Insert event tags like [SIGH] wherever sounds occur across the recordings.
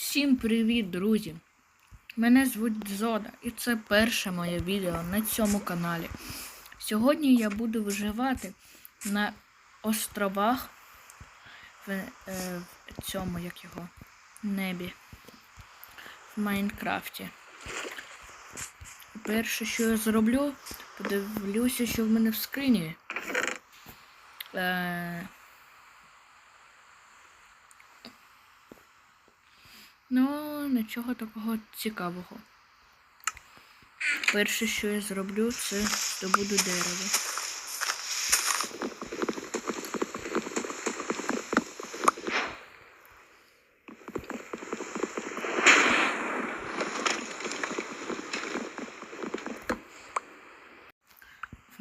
Всім привіт, друзі! Мене звуть Зода, і це перше моє відео на цьому каналі. Сьогодні я буду виживати на островах в, е, в цьому, як його, небі в Майнкрафті. Перше, що я зроблю, подивлюся, що в мене в скрині. Е, Ну, нічого такого цікавого. Перше, що я зроблю, це здобуду дерево.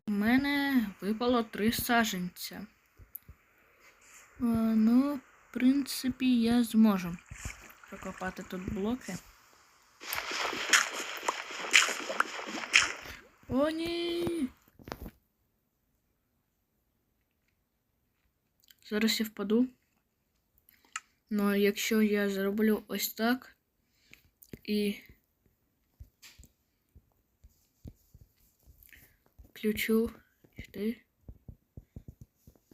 У мене випало три саженця. Е, Ну, в принципі, я зможу прокопати тут блоки. О, ні. Зараз я впаду. Ну, якщо я зроблю ось так і включу сюди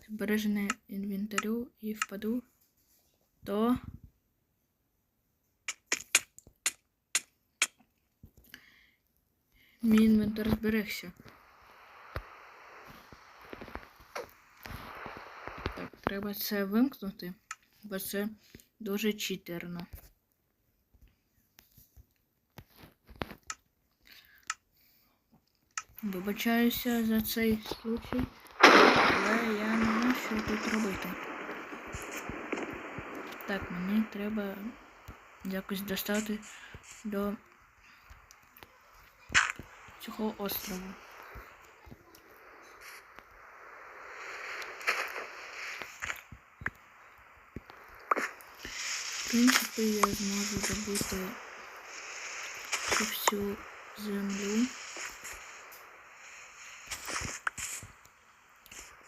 збережене інвентарю і впаду, то Мій інвентар зберегся. Так, треба це вимкнути, бо це дуже читерно. Вибачаюся за цей случай, але я не знаю, що тут робити. Так, мені треба якось достати до цього острову. В принципі, я зможу добути всю землю.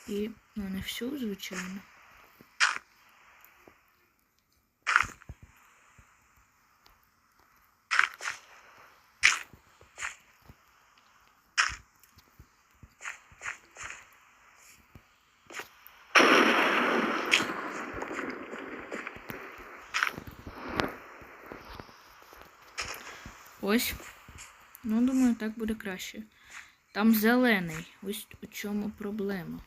І, ну, не всю, звичайно. Ось. Ну, думаю, так буде краще. Там зелений. Ось у чому проблема.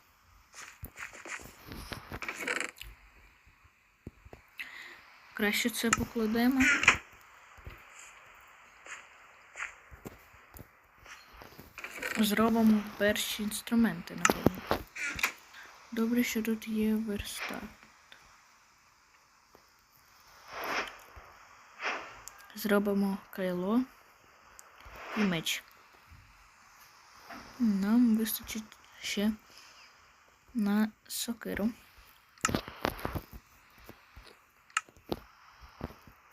Краще це покладемо. Зробимо перші інструменти, напевно. Добре, що тут є верстат. Зробимо кайло і меч. Нам вистачить ще на сокиру.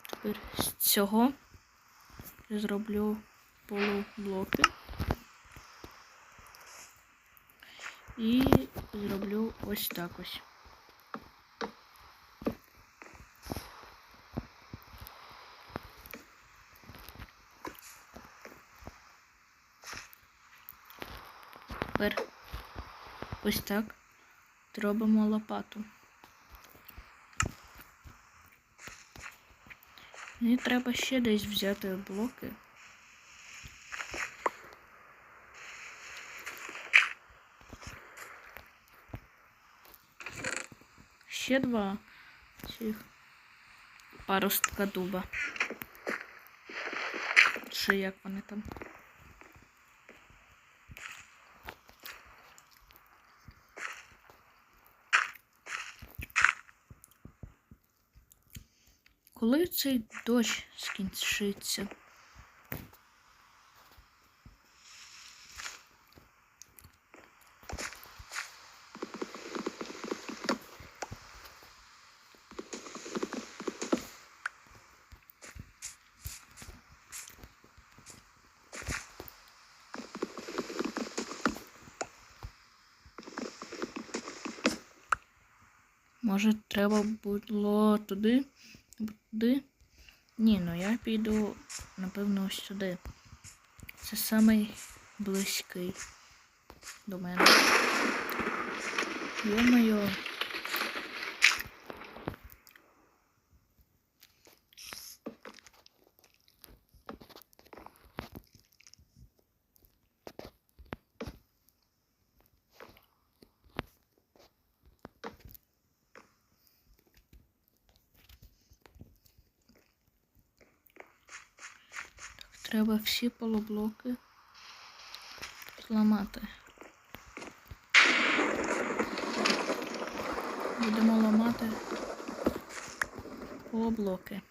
Тепер з цього зроблю полублоки і зроблю ось так ось. Тепер ось так зробимо лопату. Мені треба ще десь взяти блоки. Ще два цих паростка дуба. Чи як вони там? Коли цей дощ скінчиться? Може, треба було туди, туди Ні, ну я піду, напевно, ось сюди. Це самий близький до мене. Йо-моє. Треба всі полублоки зламати. Будемо ламати полублоки.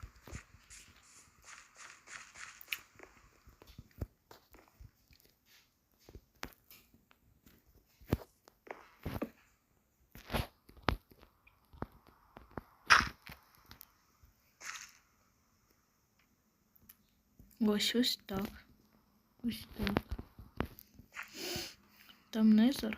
Ось ось так. Ось так. Там низер.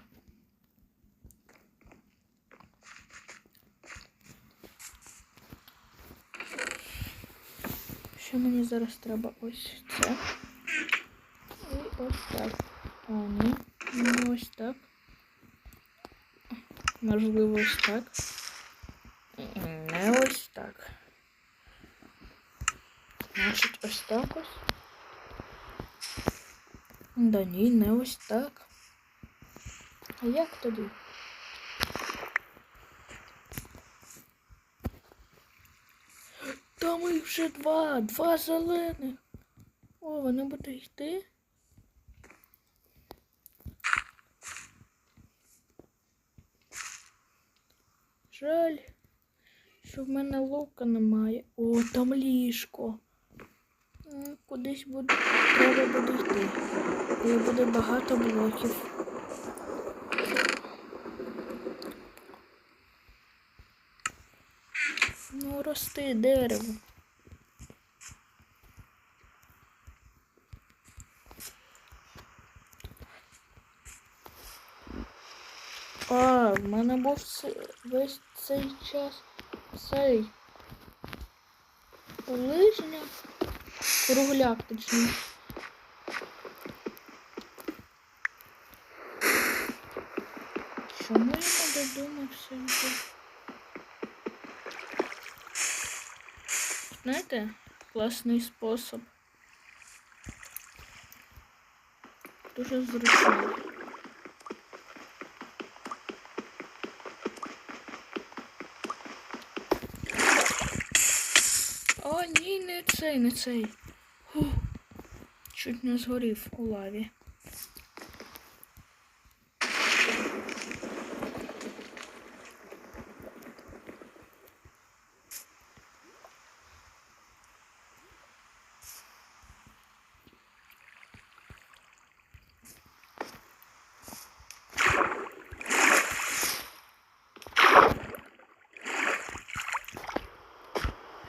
Що мені зараз треба? Ось це. І ось так. А, ні. Не ось так. Можливо, ось так. Ось так ось. Да ні, не ось так. А як тоді? Там їх вже два, два зелених. О, вони будуть йти. Жаль, що в мене лука немає. О, там ліжко. Кудись буде, треба буде йти. І буде багато блоків. Ну, рости дерево. А, в мене був весь цей час цей лижня. Кругляк точніше. Чому я не додумався? Знаєте, класний спосіб. Дуже зручний. О, ні, не цей, не цей. Фух. Чуть не згорів у лаві.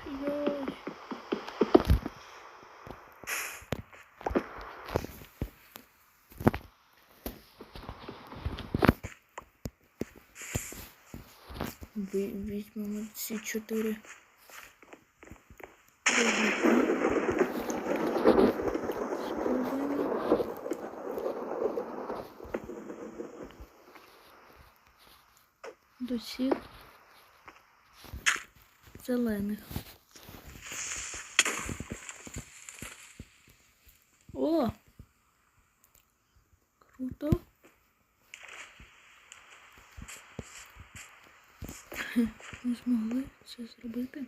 Йой. Ви- Візьмемо ці чотири. До всіх зелених. О! Круто. Ми це зробити.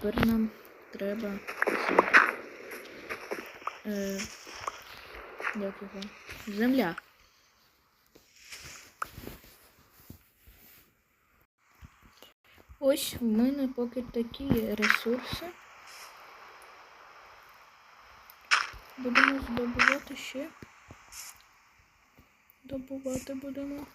Тепер нам треба е, як його? Земля. Ось в мене поки такі ресурси. Будемо здобувати ще. Добувати будемо.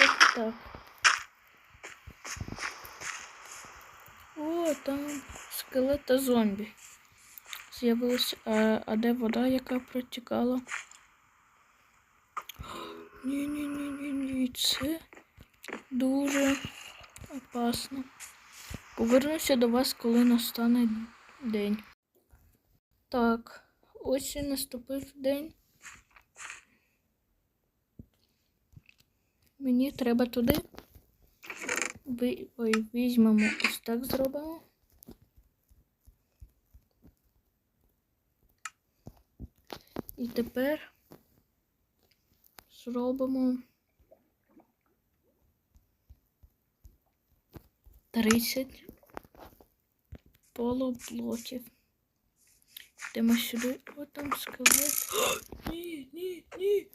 Ось так. О, там скелета зомбі. З'явилося. А, а де вода, яка протікала? Ні, ні, ні, ні, ні. Це дуже опасно. Повернуся до вас, коли настане день. Так, ось і наступив день. Мені треба туди. Ой, візьмемо ось так зробимо. І тепер зробимо 30 полублоків. Йдемо сюди. О, там скелет. О, [GASPS] ні, ні, ні.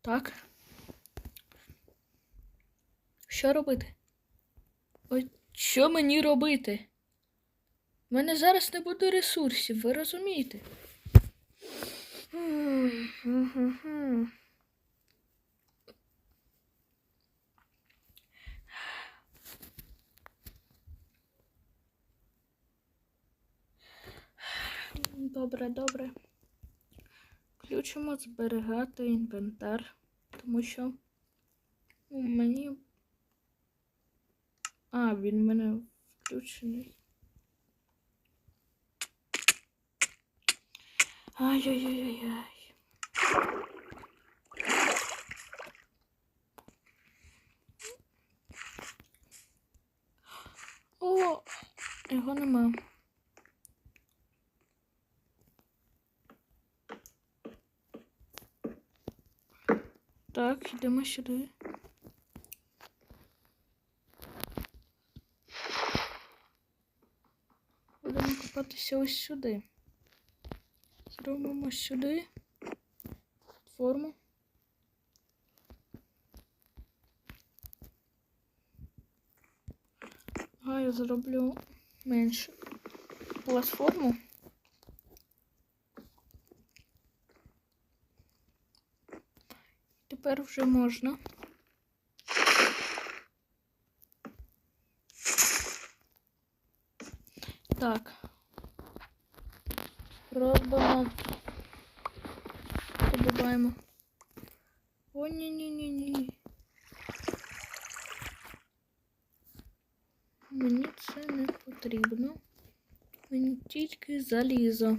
Так. Що робити? Ой, що мені робити? У мене зараз не буде ресурсів, ви розумієте? Добре, добре. Включимо зберігати інвентар, тому що ну, мені. А, він в мене включений. Ай-яй-яй-яй. О, його нема. Так, йдемо сюди. Будемо копатися ось сюди. Зробимо сюди форму. А я зроблю менше платформу. Тепер вже можна. Так. Робимо. Добуваємо. О, ні, ні, ні, ні. Мені це не потрібно. Мені тільки залізо.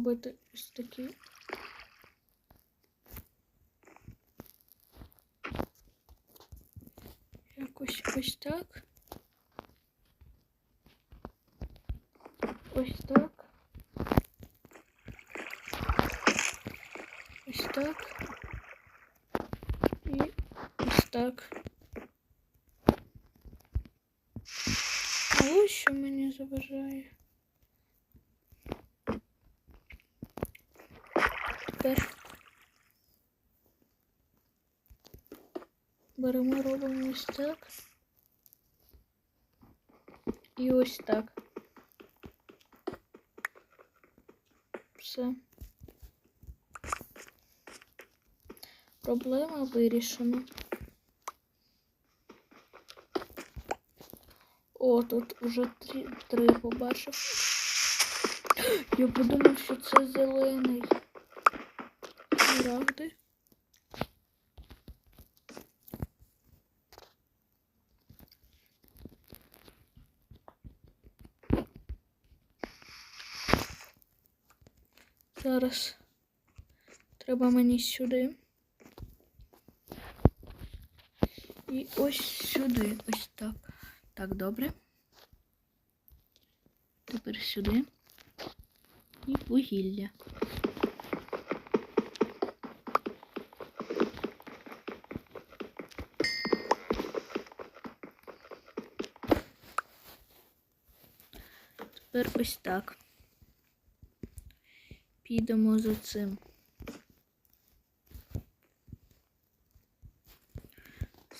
зробити ось такі. Якось ось так. Ось так. Ось так. І ось так. А ось що мені заважає. Тепер беремо, робимо ось так. І ось так. Все. Проблема вирішена. О, тут уже три, три побачив. [GASPS] Я подумав, що це зелений. Смарагди. Зараз треба мені сюди. І ось сюди. Ось так. Так, добре. Тепер сюди. І вугілля. Тепер ось так. підемо за цим.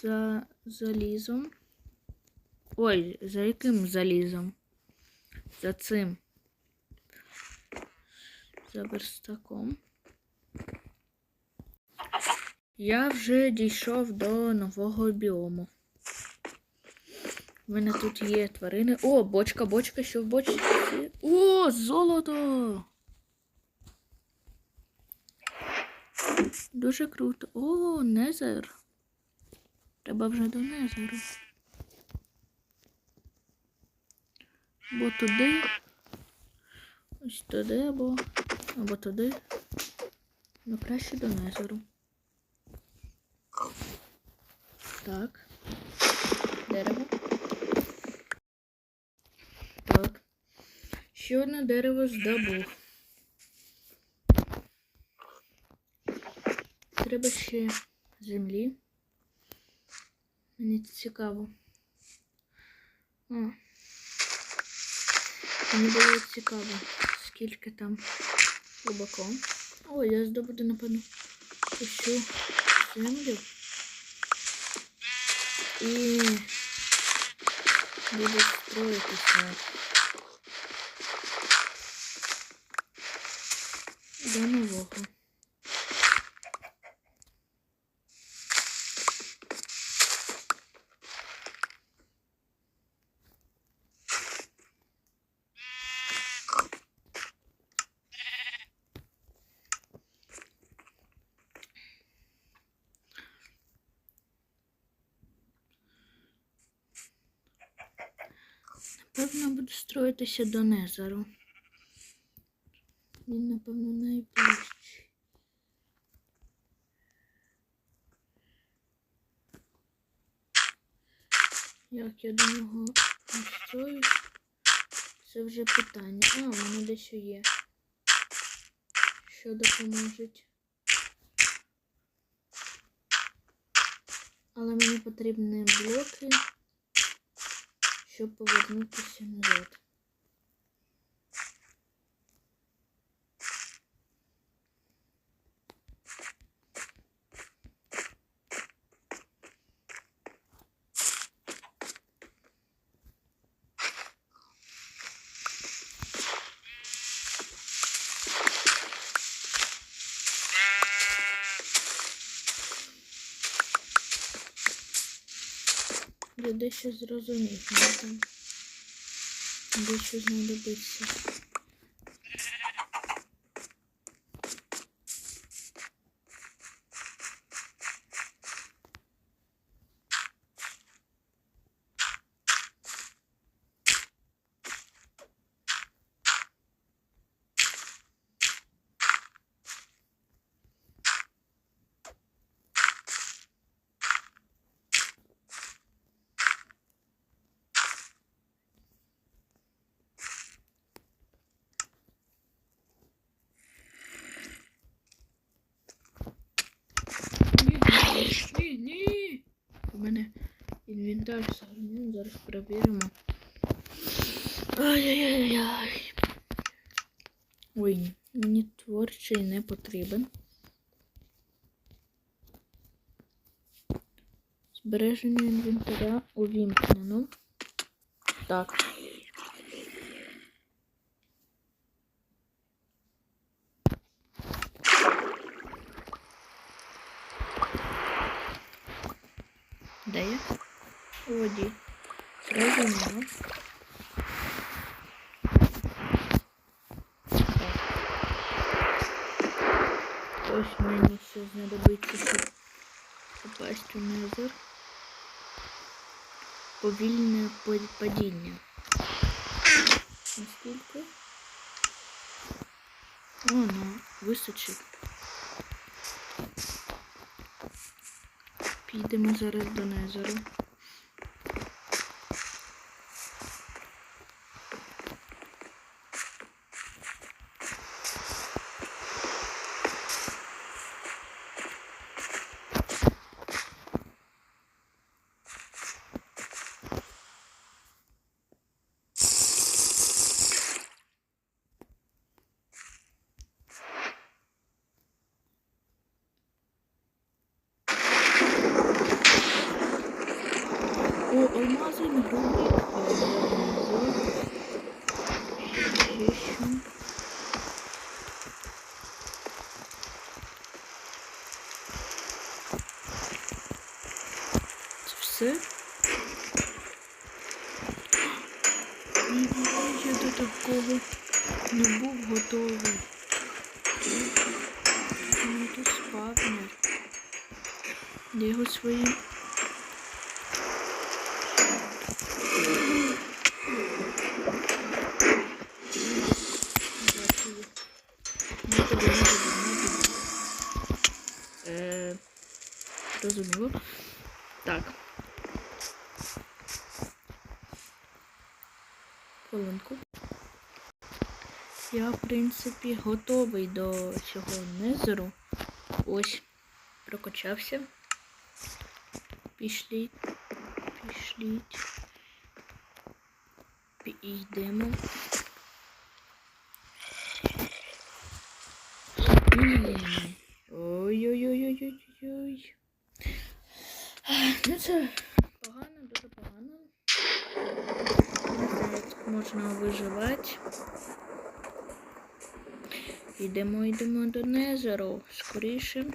За залізом. Ой, за яким залізом? За цим. За верстаком. Я вже дійшов до нового біому. У мене тут є тварини. О, бочка, бочка, що в бочці? О, золото! Дуже круто. О, незер. Треба вже до незеру. Бо туди. Ось туди або. Або туди. Ну краще до незеру. Так. Дерево. Так. Ще одне дерево здобув. Треба ще землі. Мені цікаво. О. Мені було цікаво, скільки там глибоко. О, я здобуду, напевно, всю землю. І буду строїтися. До нового. Напевно, буду строїтися до Незеру. Він, напевно, найближчий. Як я до нього настроюсь, це вже питання. А, у мене дещо є. Що допоможуть. Але мені потрібні блоки щоб повернутися назад. Я дещо зрозуміти, мені там дещо знадобиться. Ні, ні, ні. У мене інвентар загрунув, зараз перевіримо. Ай-яй-яй-яй. Ой, мені творчий не потрібен. Збереження інвентаря увімкнено. Так. Де я? У воді. Зрозуміло. Так. Ось мені все знадобиться, щоб попасть у незер. Повільне падіння. Наскільки? О, ну, височить. Підемо зараз до незеру. Все? Я до такого не був готовий. Ну, тут спавнер. Де його свої? Бачили. Не тобі, не тобі, не тобі. Е, Розуміло. Так. Хвилинку. Я, в принципі, готовий до цього незеру. Ось, прокачався. Пішліть. Пішліть. Ні-ні-ні. Ой-ой-ой-ой-ой-ой. Ну це погано, дуже погано. Можна виживати. Йдемо, йдемо до Незеру. Скоріше.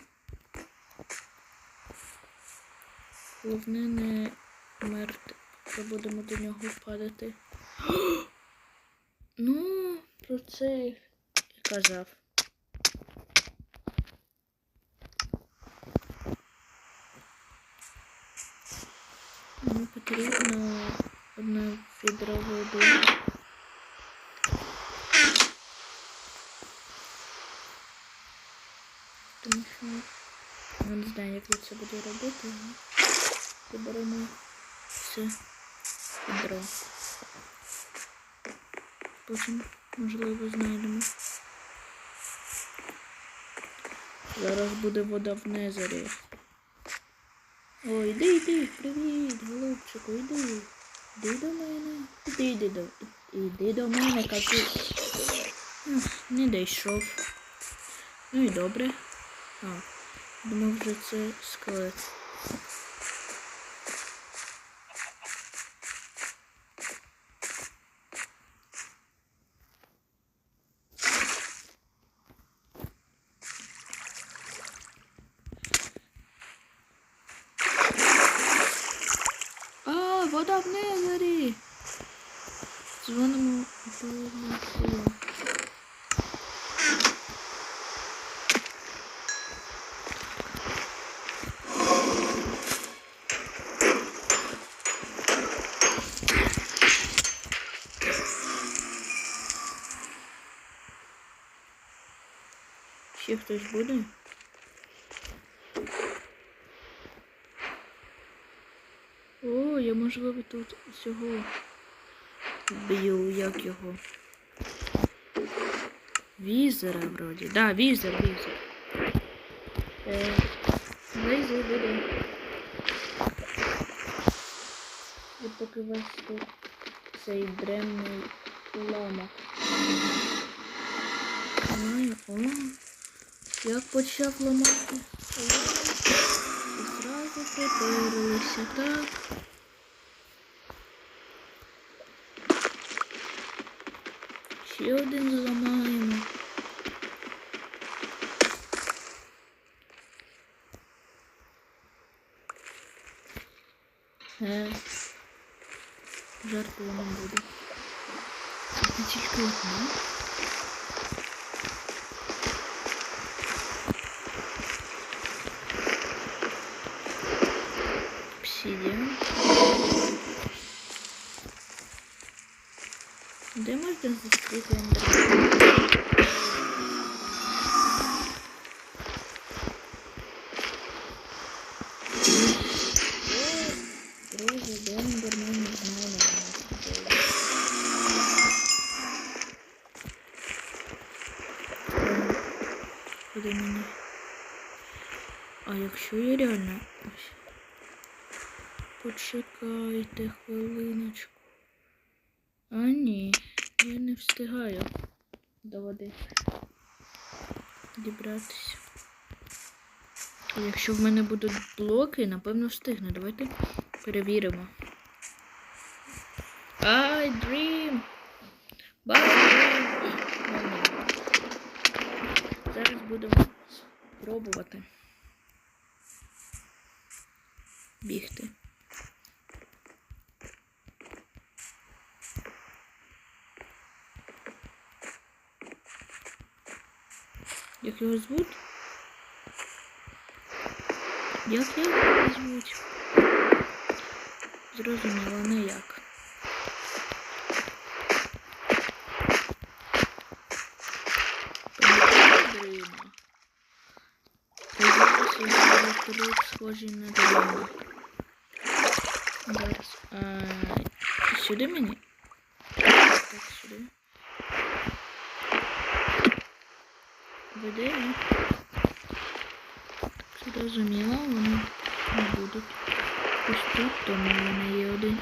Головне не мерти, що будемо до нього падати. [GASPS] ну, про це і казав. Мені потрібно одне відро води. Тому що я не знаю, як я це буду робити. Заберемо все відро. Потім, можливо, знайдемо. Зараз буде вода в незері. Ой, іди, іди, привіт, голубчику, іди. Іди до мене. Іди, іди до. Іди до мене, кажу. Не дійшов. Ну і добре. А, думав вже це скелет. А, вода в незері. Дзвонимо до Максима. Ще хтось буде? О, я можливо тут цього вб'ю, як його. Візера вроді. Да, візер, візер. Е, візер буде. І поки вас тут цей древний ламок. Знаю, о, як почав ламати. Зразу приперлися, так. Ще один зламаємо. 谢谢的点 не встигаю до води дібратися. Якщо в мене будуть блоки, напевно встигну. Давайте перевіримо. I dream. Bye. Зараз будемо спробувати бігти. Як його звуть? Як його звуть? Зрозуміло, не як. Трюк схожий на дриму. Зараз. Сюди мені? Так, сюди. Веде. Зрозуміло, вони не будуть. Ось тут, тому в мене є один.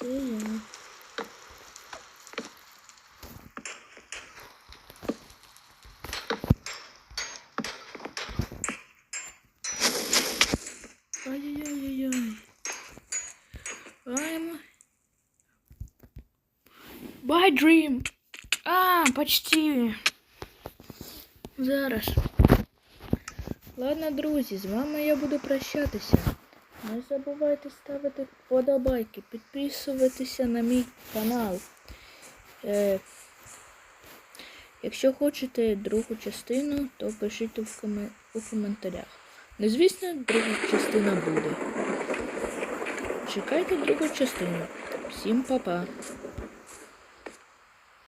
Це я. Ай-яй-яй-яй. I'm... Bye, Dream. А, почти. Зараз. Ладно, друзі, з вами я буду прощатися. Не забувайте ставити вподобайки, підписуватися на мій канал. Е, якщо хочете другу частину, то пишіть у, коме- у коментарях. Ну, звісно, друга частина буде. Чекайте другу частину. Всім па-па.